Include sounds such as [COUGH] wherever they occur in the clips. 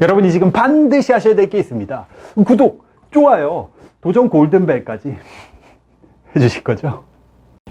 여러분이 지금 반드시 하셔야 될 게 있습니다. 구독, 좋아요, 도전 골든벨까지 [LAUGHS] 해주실 거죠?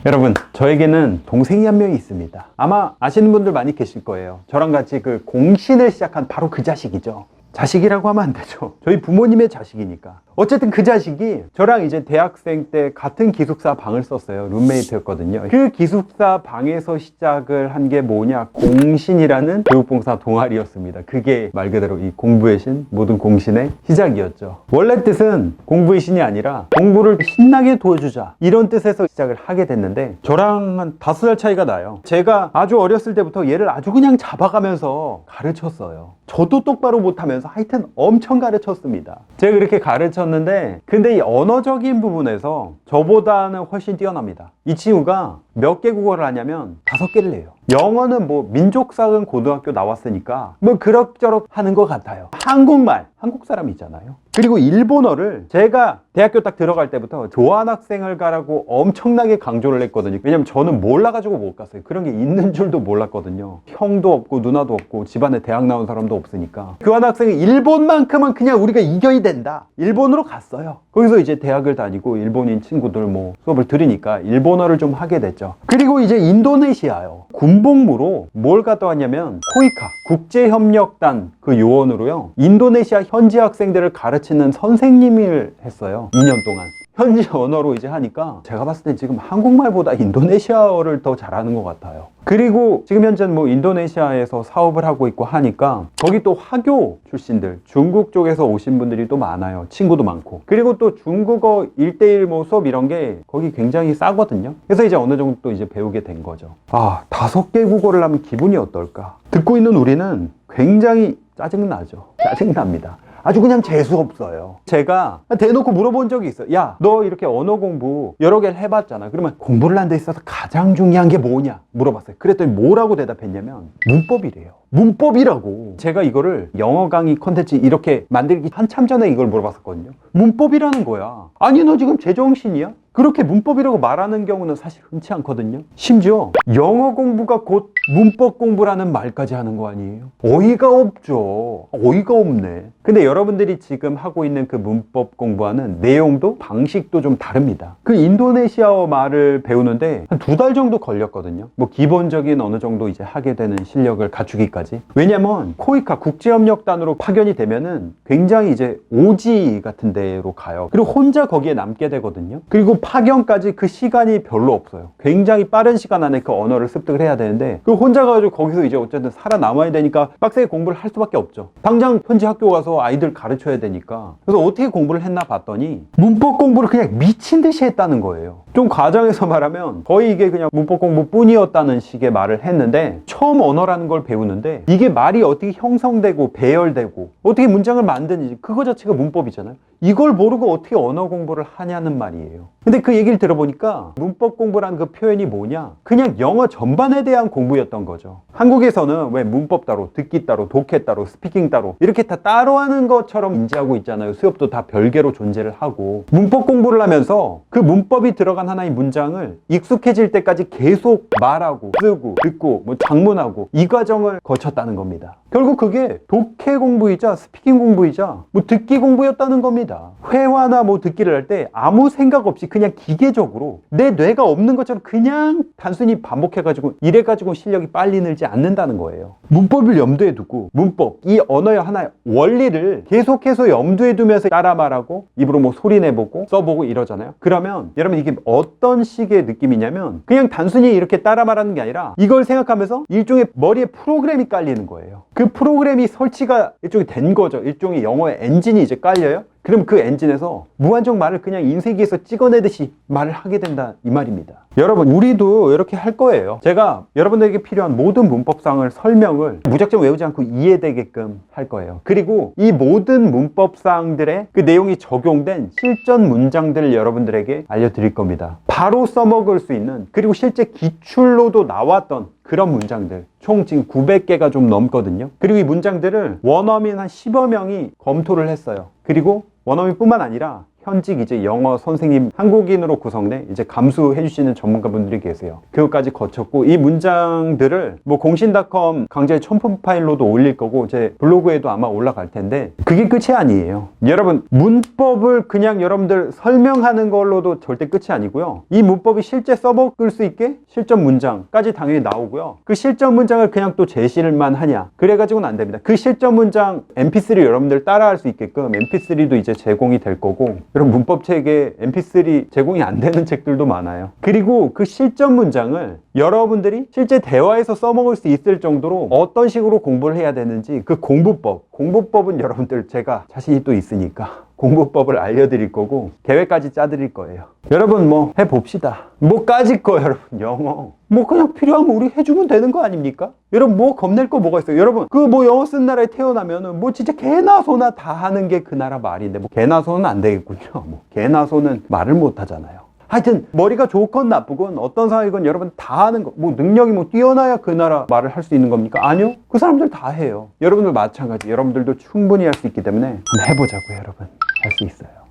여러분, 저에게는 동생이 한 명이 있습니다. 아마 아시는 분들 많이 계실 거예요. 저랑 같이 그 공신을 시작한 바로 그 자식이죠. 자식이라고 하면 안 되죠. 저희 부모님의 자식이니까. 어쨌든 그 자식이 저랑 이제 대학생 때 같은 기숙사 방을 썼어요. 룸메이트였거든요. 그 기숙사 방에서 시작을 한 게 뭐냐? 공신이라는 교육봉사 동아리였습니다. 그게 말 그대로 이 공부의 신, 모든 공신의 시작이었죠. 원래 뜻은 공부의 신이 아니라 공부를 신나게 도와주자. 이런 뜻에서 시작을 하게 됐는데 저랑 한 다섯 살 차이가 나요. 제가 아주 어렸을 때부터 얘를 아주 그냥 잡아가면서 가르쳤어요. 저도 똑바로 못하면서 하여튼 엄청 가르쳤습니다. 제가 그렇게 가르쳤는데 근데 이 언어적인 부분에서 저보다는 훨씬 뛰어납니다. 이 친구가 몇 개 국어를 하냐면 다섯 개를 해요. 영어는 뭐 민족사은 고등학교 나왔으니까 뭐 그럭저럭 하는 것 같아요. 한국말, 한국 사람이잖아요. 그리고 일본어를 제가 대학교 딱 들어갈 때부터 교환학생을 가라고 엄청나게 강조를 했거든요. 왜냐면 저는 몰라가지고 못 갔어요. 그런 게 있는 줄도 몰랐거든요. 형도 없고 누나도 없고 집안에 대학 나온 사람도 없으니까. 교환학생은 일본만큼은 그냥 우리가 이겨야 된다. 일본으로 갔어요. 거기서 이제 대학을 다니고 일본인 친구들 뭐 수업을 들으니까 일본어를 좀 하게 됐죠. 그리고 이제 인도네시아요. 군복무로 뭘 갔다 왔냐면 코이카 국제협력단 그 요원으로요. 인도네시아 현지 학생들을 가르치는 선생님을 했어요. 2년 동안. 현지 언어로 이제 하니까 제가 봤을 때 지금 한국말보다 인도네시아어를 더 잘하는 것 같아요. 그리고 지금 현재는 뭐 인도네시아에서 사업을 하고 있고 하니까 거기 또 화교 출신들 중국 쪽에서 오신 분들이 또 많아요. 친구도 많고. 그리고 또 중국어 1대1 뭐 수업 이런 게 거기 굉장히 싸거든요. 그래서 이제 어느 정도 또 이제 배우게 된 거죠. 아, 다섯 개 국어를 하면 기분이 어떨까? 듣고 있는 우리는 굉장히 짜증나죠. 짜증납니다. 아주 그냥 재수 없어요. 제가 대놓고 물어본 적이 있어요. 야, 너 이렇게 언어 공부 여러 개를 해봤잖아. 그러면 공부를 한 데 있어서 가장 중요한 게 뭐냐? 물어봤어요. 그랬더니 뭐라고 대답했냐면 문법이래요. 문법이라고. 제가 이거를 영어 강의 컨텐츠 이렇게 만들기 한참 전에 이걸 물어봤었거든요. 문법이라는 거야. 아니, 너 지금 제정신이야? 그렇게 문법이라고 말하는 경우는 사실 흔치 않거든요. 심지어 영어 공부가 곧 문법 공부라는 말까지 하는 거 아니에요? 어이가 없죠. 어이가 없네. 근데 여러분들이 지금 하고 있는 그 문법 공부하는 내용도 방식도 좀 다릅니다. 그 인도네시아어 말을 배우는데 한 두 달 정도 걸렸거든요. 뭐 기본적인 어느 정도 이제 하게 되는 실력을 갖추기까지. 왜냐면 코이카 국제협력단으로 파견이 되면은 굉장히 이제 오지 같은 데로 가요. 그리고 혼자 거기에 남게 되거든요. 그리고 파견까지 그 시간이 별로 없어요. 굉장히 빠른 시간 안에 그 언어를 습득을 해야 되는데 그 혼자 가지고 거기서 이제 어쨌든 살아남아야 되니까 빡세게 공부를 할 수밖에 없죠. 당장 현지 학교 가서 아이들 가르쳐야 되니까. 그래서 어떻게 공부를 했나 봤더니 문법 공부를 그냥 미친 듯이 했다는 거예요. 좀 과장해서 [LAUGHS] 말하면 거의 이게 그냥 문법 공부뿐이었다는 식의 말을 했는데 처음 언어라는 걸 배우는데 이게 말이 어떻게 형성되고 배열되고 어떻게 문장을 만드는지 그거 자체가 문법이잖아요. 이걸 모르고 어떻게 언어 공부를 하냐는 말이에요. 근데 그 얘기를 들어보니까 문법 공부라는 그 표현이 뭐냐? 그냥 영어 전반에 대한 공부였던 거죠. 한국에서는 왜 문법 따로, 듣기 따로, 독해 따로, 스피킹 따로 이렇게 다 따로 하는 것처럼 인지하고 있잖아요. 수업도 다 별개로 존재를 하고 문법 공부를 하면서 그 문법이 들어간 하나의 문장을 익숙해질 때까지 계속 말하고 쓰고 듣고 뭐 장문하고 이 과정을 거쳤다는 겁니다. 결국 그게 독해 공부이자 스피킹 공부이자 뭐 듣기 공부였다는 겁니다. 회화나 뭐 듣기를 할 때 아무 생각 없이 그냥 기계적으로 내 뇌가 없는 것처럼 그냥 단순히 반복해가지고 이래가지고 실력이 빨리 늘지 않는다는 거예요. 문법을 염두에 두고 문법, 이 언어의 하나의 원리를 계속해서 염두에 두면서 따라 말하고 입으로 뭐 소리 내보고 써보고 이러잖아요. 그러면 여러분 이게 어떤 식의 느낌이냐면 그냥 단순히 이렇게 따라 말하는 게 아니라 이걸 생각하면서 일종의 머리에 프로그램이 깔리는 거예요. 그 프로그램이 설치가 일종의 된 거죠. 일종의 영어의 엔진이 이제 깔려요. 그럼 그 엔진에서 무한정 말을 그냥 인쇄기에서 찍어내듯이 말을 하게 된다 이 말입니다. 여러분 우리도 이렇게 할 거예요. 제가 여러분들에게 필요한 모든 문법상을 설명을 무작정 외우지 않고 이해되게끔 할 거예요. 그리고 이 모든 문법상들의 그 내용이 적용된 실전 문장들을 여러분들에게 알려드릴 겁니다. 바로 써먹을 수 있는 그리고 실제 기출로도 나왔던 그런 문장들 총 지금 900개가 좀 넘거든요. 그리고 이 문장들을 원어민 한 10여 명이 검토를 했어요. 그리고 원어민뿐만 아니라 현직 이제 영어 선생님 한국인으로 구성된 이제 감수해 주시는 전문가분들이 계세요. 그것까지 거쳤고 이 문장들을 뭐 공신닷컴 강좌의 첨품 파일로도 올릴 거고 제 블로그에도 아마 올라갈 텐데 그게 끝이 아니에요. 여러분 문법을 그냥 여러분들 설명하는 걸로도 절대 끝이 아니고요. 이 문법이 실제 써먹을 수 있게 실전 문장까지 당연히 나오고요. 그 실전 문장을 그냥 또 제시를만 하냐 그래가지고는 안 됩니다. 그 실전 문장 MP3 여러분들 따라할 수 있게끔 MP3도 이제 제공이 될 거고 여러분 문법 책에 MP3 제공이 안 되는 책들도 많아요. 그리고 그 실전 문장을 여러분들이 실제 대화에서 써먹을 수 있을 정도로 어떤 식으로 공부를 해야 되는지 그 공부법, 공부법은 여러분들 제가 자신이 또 있으니까 공부법을 알려드릴 거고 계획까지 짜드릴 거예요. 여러분 뭐 해봅시다. 뭐 까짓 거 여러분 영어 뭐 그냥 필요하면 우리 해주면 되는 거 아닙니까? 여러분 뭐 겁낼 거 뭐가 있어요? 여러분 그 뭐 영어 쓴 나라에 태어나면은 뭐 진짜 개나 소나 다 하는 게 그 나라 말인데 뭐 개나 소는 안 되겠군요. [LAUGHS] 뭐 개나 소는 말을 못 하잖아요. 하여튼 머리가 좋건 나쁘건 어떤 상황이건 여러분 다 하는 거 뭐 능력이 뭐 뛰어나야 그 나라 말을 할 수 있는 겁니까? 아니요 그 사람들 다 해요 여러분들 마찬가지 여러분들도 충분히 할 수 있기 때문에 해보자고요 여러분 할 수 있어요